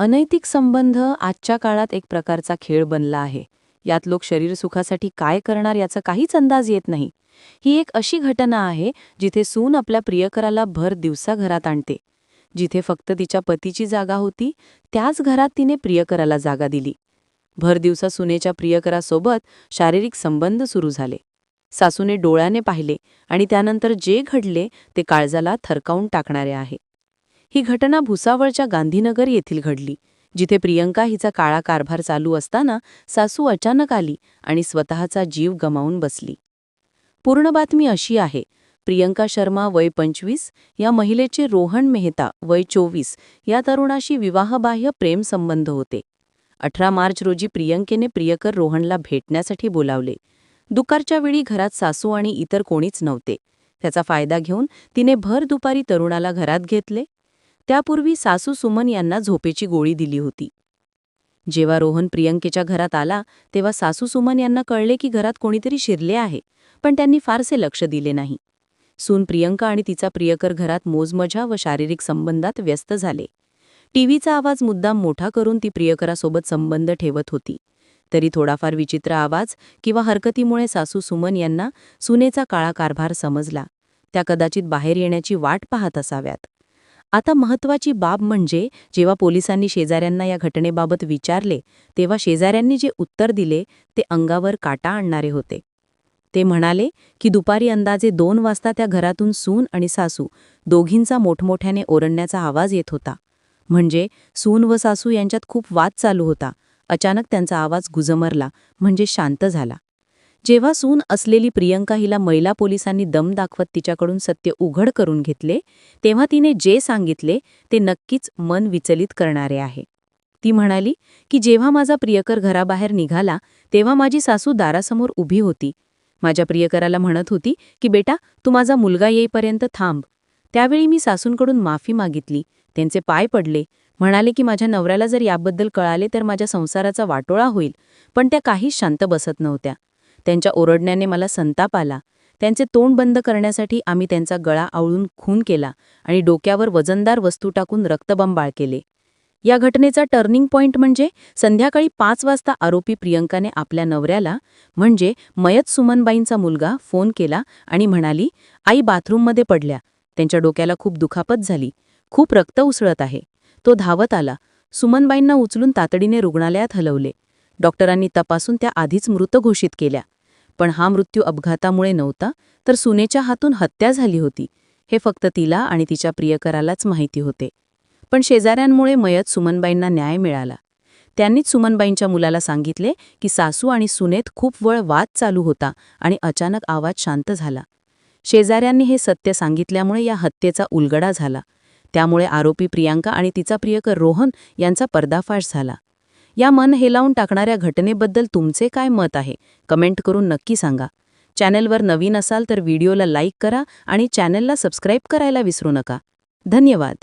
अनैतिक संबंध आजच्या काळात एक प्रकारचा खेळ बनला आहे. यात लोक शरीर सुखासाठी काय करणार याचा काहीच अंदाज येत नाही. ही एक अशी घटना आहे जिथे सून आपल्या प्रियकराला भर दिवसा घरात आणते. जिथे फक्त तिच्या पतीची जागा होती त्याच घरात तिने प्रियकराला जागा दिली. भर दिवसा सुनेच्या प्रियकरासोबत शारीरिक संबंध सुरू झाले. सासूने डोळ्याने पाहिले आणि त्यानंतर जे घडले ते काळजाला थरकावून टाकणारे आहे. ही घटना भुसावळच्या गांधीनगर येथील घडली जिथे प्रियंका हिचा काळा कारभार चालू असताना सासू अचानक आली आणि स्वतःचा जीव गमावून बसली. पूर्ण बातमी अशी आहे प्रियंका शर्मा वय पंचवीस या महिलेचे रोहन मेहता वय चोवीस या तरुणाशी विवाहबाह्य प्रेमसंबंध होते. अठरा मार्च रोजी प्रियंकेने प्रियकर रोहनला भेटण्यासाठी बोलावले. दुपारच्या वेळी घरात सासू आणि इतर कोणीच नव्हते. त्याचा फायदा घेऊन तिने भर दुपारी तरुणाला घरात घेतले. त्यापूर्वी सासू सुमन यांना झोपेची गोळी दिली होती. जेव्हा रोहन प्रियंकेच्या घरात आला तेव्हा सासू सुमन यांना कळले की घरात कोणीतरी शिरले आहे पण त्यांनी फारसे लक्ष दिले नाही. सून प्रियंका आणि तिचा प्रियकर घरात मोजमजा व शारीरिक संबंधात व्यस्त झाले. टीव्हीचा आवाज मुद्दाम मोठा करून ती प्रियकरासोबत संबंध ठेवत होती. तरी थोडाफार विचित्र आवाज किंवा हरकतीमुळे सासू सुमन यांना सुनेचा काळा कारभार समजला. त्या कदाचित बाहेर येण्याची वाट पाहत असाव्यात. आता महत्वाची बाब म्हणजे जेव्हा पोलिसांनी शेजाऱ्यांना या घटनेबाबत विचारले तेव्हा शेजाऱ्यांनी जे उत्तर दिले ते अंगावर काटा आणणारे होते. ते म्हणाले की दुपारी अंदाजे दोन वाजता त्या घरातून सून आणि सासू दोघींचा मोठमोठ्याने ओरडण्याचा आवाज येत होता. म्हणजे सून व सासू यांच्यात खूप वाद चालू होता. अचानक त्यांचा आवाज गुजमरला म्हणजे शांत झाला. जेव्हा सून असलेली प्रियंका हिला महिला पोलिसांनी दम दाखवत तिच्याकडून सत्य उघड करून घेतले तेव्हा तिने जे सांगितले ते नक्कीच मन विचलित करणारे आहे. ती म्हणाली की जेव्हा माझा प्रियकर घराबाहेर निघाला तेव्हा माझी सासू दारासमोर उभी होती. माझ्या प्रियकराला म्हणत होती की बेटा तू माझा मुलगा येईपर्यंत थांब. त्यावेळी मी सासूंकडून माफी मागितली. त्यांचे पाय पडले. म्हणाले की माझ्या नवऱ्याला जर याबद्दल कळाले तर माझ्या संसाराचा वाटोळा होईल. पण त्या काहीच शांत बसत नव्हत्या. त्यांच्या ओरडण्याने मला संताप आला. त्यांचे तोंड बंद करण्यासाठी आम्ही त्यांचा गळा आवळून खून केला आणि डोक्यावर वजनदार वस्तू टाकून रक्तबंबाळ केले. या घटनेचा टर्निंग पॉइंट म्हणजे संध्याकाळी पाच वाजता आरोपी प्रियंकाने आपल्या नवऱ्याला म्हणजे मयत सुमनबाईंचा मुलगा फोन केला आणि म्हणाली आई बाथरूममध्ये पडल्या. त्यांच्या डोक्याला खूप दुखापत झाली. खूप रक्त उसळत आहे. तो धावत आला. सुमनबाईंना उचलून तातडीने रुग्णालयात हलवले. डॉक्टरांनी तपासून त्या आधीच मृत घोषित केल्या. पण हा मृत्यू अपघातामुळे नव्हता तर सुनेच्या हातून हत्या झाली होती हे फक्त तिला आणि तिच्या प्रियकरालाच माहिती होते. पण शेजाऱ्यांमुळे मयत सुमनबाईंना न्याय मिळाला. त्यांनीच सुमनबाईंच्या मुलाला सांगितले की सासू आणि सुनेत खूप वेळ वाद चालू होता आणि अचानक आवाज शांत झाला. शेजाऱ्यांनी हे सत्य सांगितल्यामुळे या हत्येचा उलगडा झाला. त्यामुळे आरोपी प्रियांका आणि तिचा प्रियकर रोहन यांचा पर्दाफाश झाला. या मन हेलावून टाकणाऱ्या घटनेबद्दल तुमचे काय मत आहे? कमेंट करून नक्की सांगा. चॅनेलवर नवीन असाल तर व्हिडिओला लाईक करा आणि चॅनेलला सबस्क्राईब करायला विसरू नका. धन्यवाद.